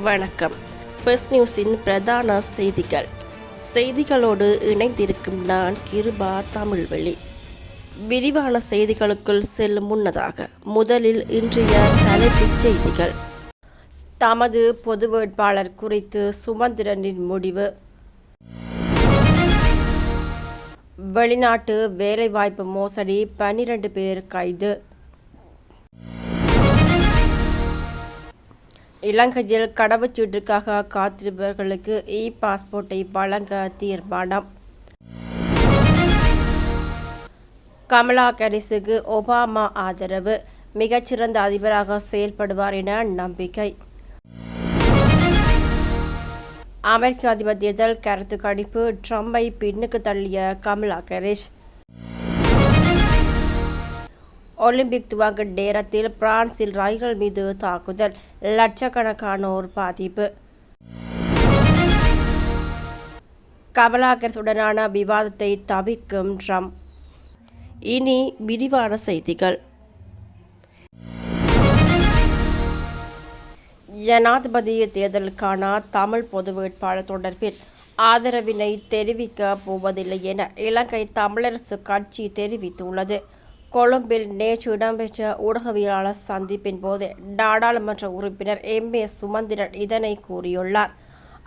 வணக்கம். ஃபர்ஸ்ட் நியூஸின் பிரதான செய்திகள். செய்திகளோடு இணைந்திருக்கும் நான் கிருபா தமிழ்வெளி. விரிவான செய்திகளுக்குள் செல்லும் முன்னதாக முதலில் இன்றைய தலைப்புச் செய்திகள். தமது பொது வேட்பாளர் குறித்து சுமந்திரனின் முடிவு. வெளிநாட்டு வேலைவாய்ப்பு மோசடி பன்னிரண்டு பேர் கைது. இலங்கையில் கடவுச்சீட்டுக்காக காத்திருப்பவர்களுக்கு இ பாஸ்போர்ட்டை வழங்க தீர்மானம். கமலா ஹாரிஸுக்கு ஒபாமா ஆதரவு. மிகச்சிறந்த அதிபராக செயல்படுவார் என நம்பிக்கை. அமெரிக்க அதிபர் தேர்தல் கருத்து கணிப்பு. ட்ரம்பை பின்னுக்கு தள்ளிய கமலா ஹாரிஸ். ஒலிம்பிக் துவங்க நேரத்தில் பிரான்சில் ரயில்கள் மீது தாக்குதல். லட்சக்கணக்கானோர் பாதிப்பு. கமலாகரசுடனான விவாதத்தை தவிர்க்கும் ட்ரம்ப். இனி விரிவான செய்திகள். ஜனாதிபதி தேர்தலுக்கான தமிழ் பொது வேட்பாளர் தொடர்பில் ஆதரவினை தெரிவிக்க போவதில்லை என இலங்கை தமிழரசு கட்சி தெரிவித்துள்ளது. கொழும்பில் நேற்று இடம்பெற்ற ஊடகவியலாளர் சந்திப்பின் போது நாடாளுமன்ற உறுப்பினர் எம். ஏ. சுமந்திரன் இதனை கூறியுள்ளார்.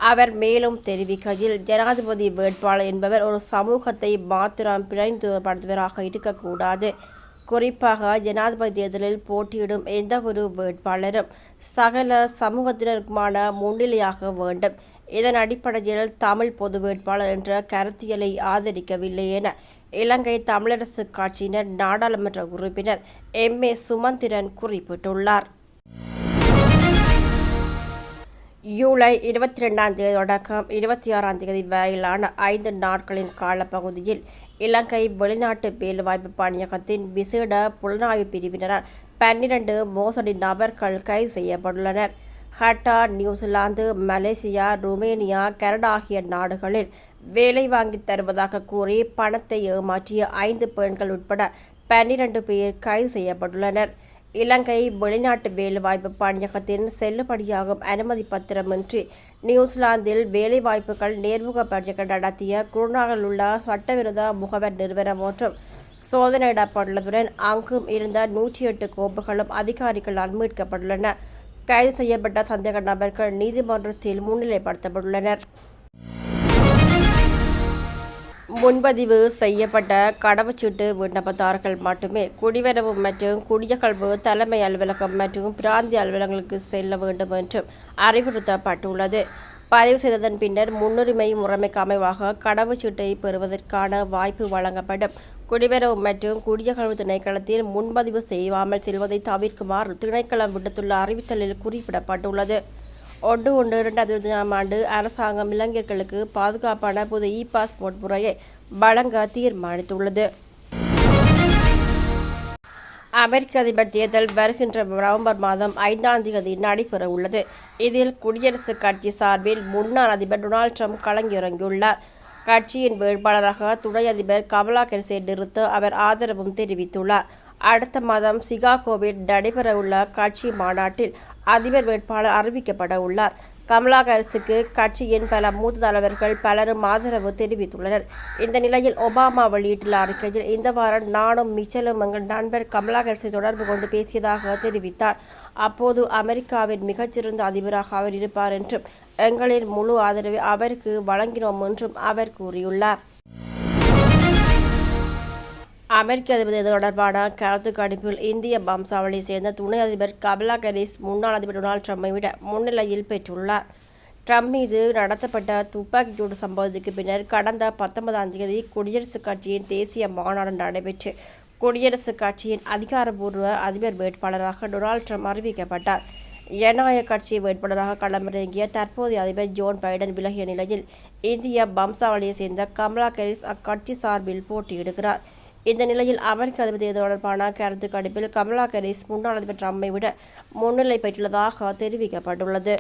அவர் மேலும் தெரிவிக்கையில் ஜனாதிபதி வேட்பாளர் என்பவர் ஒரு சமூகத்தை மாத்திரம் பிணைந்துபடுத்துவராக இருக்கக்கூடாது. குறிப்பாக ஜனாதிபதி தேர்தலில் போட்டியிடும் எந்தவொரு வேட்பாளரும் சகல சமூகத்தினருக்குமான முன்னிலையாக வேண்டும். இதன் அடிப்படையில் தமிழ் பொது வேட்பாளர் என்ற கருத்தியலை ஆதரிக்கவில்லை என இலங்கை தமிழரசு கட்சியினர் நாடாளுமன்ற உறுப்பினர் எம். ஏ. சுமந்திரன் குறிப்பிட்டுள்ளார். ஜூலை இருபத்தி ரெண்டாம் தேதி தொடக்கம் இருபத்தி ஆறாம் தேதி வரையிலான ஐந்து நாட்களின் காலப்பகுதியில் இலங்கை வெளிநாட்டு வேலைவாய்ப்பு பணியகத்தின் விசேட புலனாய்வு பிரிவினரால் பன்னிரண்டு மோசடி நபர்கள் கைது செய்யப்பட்டுள்ளனர். Hatta New Zealand Malaysia Romania Canada ஆகிய நாடுகளில் வேலை வாங்கி தருவதாக கூறி பணத்தை ஏமாற்றிய ஐந்து பெண்கள் உட்பட பன்னிரண்டு பேர் கைது செய்யப்பட்டுள்ளனர். இலங்கை வெளிநாட்டு வேலைவாய்ப்பு பணியகத்தின் செல்லுபடியாகும் அனுமதி பத்திரமின்றி நியூசிலாந்தில் வேலைவாய்ப்புகள் நேர்முக பரீட்சைகள் நடத்திய குருநாகல் உள்ள சட்டவிரோத முகவர் நிறுவனம் மற்றும் சோதனையிடப்பட்டுள்ளதுடன் அங்கும் இருந்த நூற்றி எட்டு கோப்புகளும் அதிகாரிகளால் மீட்கப்பட்டுள்ளன. கைது செய்யப்பட்ட சந்தேக நபர்கள் நீதிமன்றத்தில் முன்னிலைப்படுத்தப்பட்டுள்ளனர். முன்பதிவு செய்யப்பட்ட கடவுச்சீட்டு விண்ணப்பதாரர்கள் மட்டுமே குடிவரவு மற்றும் குடியகல்வு தலைமை அலுவலகம் மற்றும் பிராந்திய அலுவலகங்களுக்கு செல்ல வேண்டும் என்றும் அறிவுறுத்தப்பட்டுள்ளது. பதிவு செய்ததன் பின்னர் முன்னுரிமை முறைமைக்கு அமைவாக கடவுச்சீட்டை பெறுவதற்கான வாய்ப்பு வழங்கப்படும். குடிவரவு மற்றும் குடியகல்வு திணைக்களத்தில் முன்பதிவு செய்யாமல் செல்வதை தவிர்க்குமாறு திணைக்களம் விடுத்துள்ள அறிவித்தலில் குறிப்பிடப்பட்டுள்ளது. ஒன்று ஒன்று ரெண்டாயிரத்தி இருபதாம் ஆண்டு அரசாங்கம் இளைஞர்களுக்கு பாதுகாப்பான புது இ பாஸ்போர்ட் முறையை வழங்க தீர்மானித்துள்ளது. அமெரிக்க அதிபர் தேர்தல் வருகின்ற நவம்பர் மாதம் ஐந்தாம் தேதி நடைபெற உள்ளது. இதில் குடியரசுக் கட்சி சார்பில் முன்னாள் அதிபர் டொனால்ட் ட்ரம்ப் களங்கிறங்கியுள்ளார். கட்சியின் வேட்பாளராக துணை அதிபர் கமலா ஹாரிஸை நிறுத்த அவர் ஆதரவும் தெரிவித்துள்ளார். அடுத்த மாதம் சிகாகோவில் நடைபெறவுள்ள கட்சி மாநாட்டில் அதிபர் வேட்பாளர் அறிவிக்கப்பட உள்ளார். கமலா ஹாரிஸுக்கு கட்சியின் பல மூத்த தலைவர்கள் பலரும் ஆதரவு தெரிவித்துள்ளனர். இந்த நிலையில் ஒபாமா வெளியிட்டுள்ள அறிக்கையில் இந்த வாரம் நானும் மிச்சலும் எங்கள் நண்பர் கமலா ஹாரிஸை தொடர்பு கொண்டு பேசியதாக தெரிவித்தார். அப்போது அமெரிக்காவின் மிகச்சிறந்த அதிபராக அவர் இருப்பார் என்றும் எங்களின் முழு ஆதரவை அவருக்கு வழங்கினோம் என்றும் அவர் கூறியுள்ளார். அமெரிக்க அதிபர் தொடர்பான கருத்து கணிப்பில் இந்திய வம்சாவளியை சேர்ந்த துணை அதிபர் கமலா ஹாரிஸ் முன்னாள் அதிபர் டொனால்ட் ட்ரம்பை விட முன்னிலையில் பெற்றுள்ளார். ட்ரம்ப் மீது நடத்தப்பட்ட துப்பாக்கிச்சூடு சம்பவத்துக்கு பின்னர் கடந்த பத்தொன்பதாம் தேதி குடியரசுக் கட்சியின் தேசிய மாநாடு நடைபெற்று குடியரசுக் கட்சியின் அதிகாரப்பூர்வ அதிபர் வேட்பாளராக டொனால்ட் ட்ரம்ப் அறிவிக்கப்பட்டார். ஜனநாயக கட்சி வேட்பாளராக களமிறங்கிய தற்போதைய அதிபர் ஜோன் பைடன் விலகிய நிலையில் இந்திய வம்சாவளியை சேர்ந்த கமலா ஹாரிஸ் அக்கட்சி சார்பில் போட்டியிடுகிறார். இந்த நிலையில் அமெரிக்க அதிபர் தேர்தல் தொடர்பான கருத்து கணிப்பில் கமலா ஹாரிஸ் முன்னாள் அதிபர் ட்ரம்பை விட முன்னிலை பெற்றுள்ளதாக தெரிவிக்கப்பட்டுள்ளது.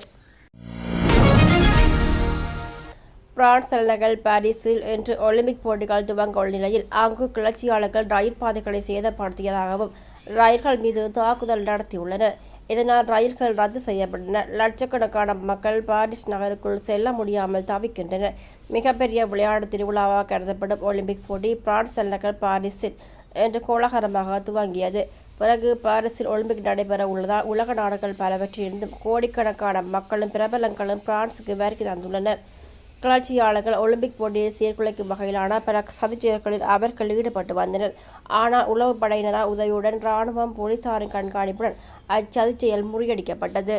பிரான்ஸ் தலைநகர் பாரிஸில் இன்று ஒலிம்பிக் போட்டிகள் துவங்க உள்ள நிலையில் அங்கு கிளர்ச்சியாளர்கள் ரயில் பாதைகளை சேதப்படுத்தியதாகவும் ரயில்கள் மீது தாக்குதல் நடத்தியுள்ளனர். இதனால் ரயில்கள் ரத்து செய்யப்பட்டன. லட்சக்கணக்கான மக்கள் பாரிஸ் நகருக்குள் செல்ல முடியாமல் தவிக்கின்றனர். மிகப்பெரிய விளையாட்டு திருவிழாவாக கருதப்படும் ஒலிம்பிக் போட்டி பிரான்ஸ் தலைநகர் பாரிஸில் என்று கோலாகலமாக துவங்கியது. பிறகு பாரிஸில் ஒலிம்பிக் நடைபெற உள்ளதால் உலக நாடுகள் பலவற்றிலிருந்தும் கோடிக்கணக்கான மக்களும் பிரபலங்களும் பிரான்ஸுக்கு வருகை தந்துள்ளனர். கிளர்ச்சியாளர்கள் ஒலிம்பிக் போட்டியை சீர்குலைக்கும் வகையிலான பல சதிச்செயல்களில் அவர்கள் ஈடுபட்டு வந்தனர். ஆனால் உளவுப் படையினரால் உதவியுடன் இராணுவம் போலீசாரின் கண்காணிப்புடன் அச்சதிச்செயல் முறியடிக்கப்பட்டது.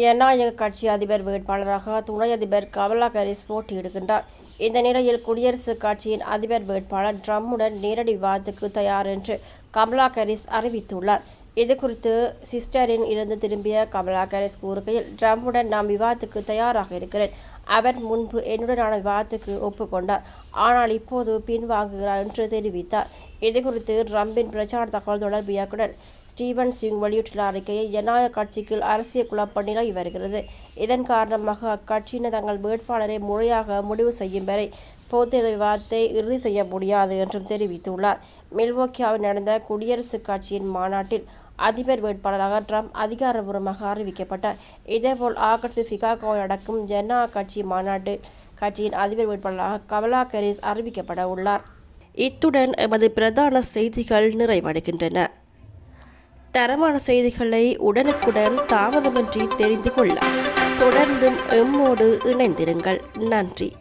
ஜனநாயக கட்சி அதிபர் வேட்பாளராக துணை அதிபர் கமலா ஹாரிஸ் போட்டியிடுகின்றார். இந்த நிலையில் குடியரசுக் கட்சியின் அதிபர் வேட்பாளர் ட்ரம்முடன் நேரடி விவாதத்துக்கு தயார் என்று கமலா ஹாரிஸ் அறிவித்துள்ளார். இதுகுறித்து சிஸ்டரின் இருந்து திரும்பிய கமலா ஹாரிஸ் கூறுகையில் ட்ரம்புடன் நாம் விவாதத்துக்கு தயாராக இருக்கிறேன். அவர் முன்பு என்னுடனான விவாதத்துக்கு ஒப்புக்கொண்டார். ஆனால் இப்போது பின்வாங்குகிறார் என்று தெரிவித்தார். இது குறித்து ட்ரம்பின் பிரச்சார தகவல் தொடர்பு இயக்குனர் ஸ்டீவன் சிங் வெளியிட்டுள்ள அறிக்கையை ஜனநாயக கட்சிக்கு அரசியல் குழப்பம் நிலவி வருகிறது. இதன் காரணமாக அக்கட்சியினர் தங்கள் வேட்பாளரை முறையாக முடிவு செய்யும் வரை பொது விவாதத்தை இறுதி செய்ய முடியாது என்றும் தெரிவித்துள்ளார். மில்வோக்கியாவில் நடந்த குடியரசுக் கட்சியின் மாநாட்டில் அதிபர் வேட்பாளராக ட்ரம்ப் அதிகாரபூர்வமாக அறிவிக்கப்பட்டார். இதேபோல் ஆகஸ்ட் சிகாகோவில் நடக்கும் ஜனநாயக கட்சி மாநாட்டு கட்சியின் அதிபர் வேட்பாளராக கமலா கரீஸ் அறிவிக்கப்பட உள்ளார். இத்துடன் எமது பிரதான செய்திகள் நிறைவடைகின்றன. தரமான செய்திகளை உடனுக்குடன் தாமதமின்றி தெரிந்து கொள்ள தொடர்ந்தும் எம்மோடு இணைந்திருங்கள். நன்றி.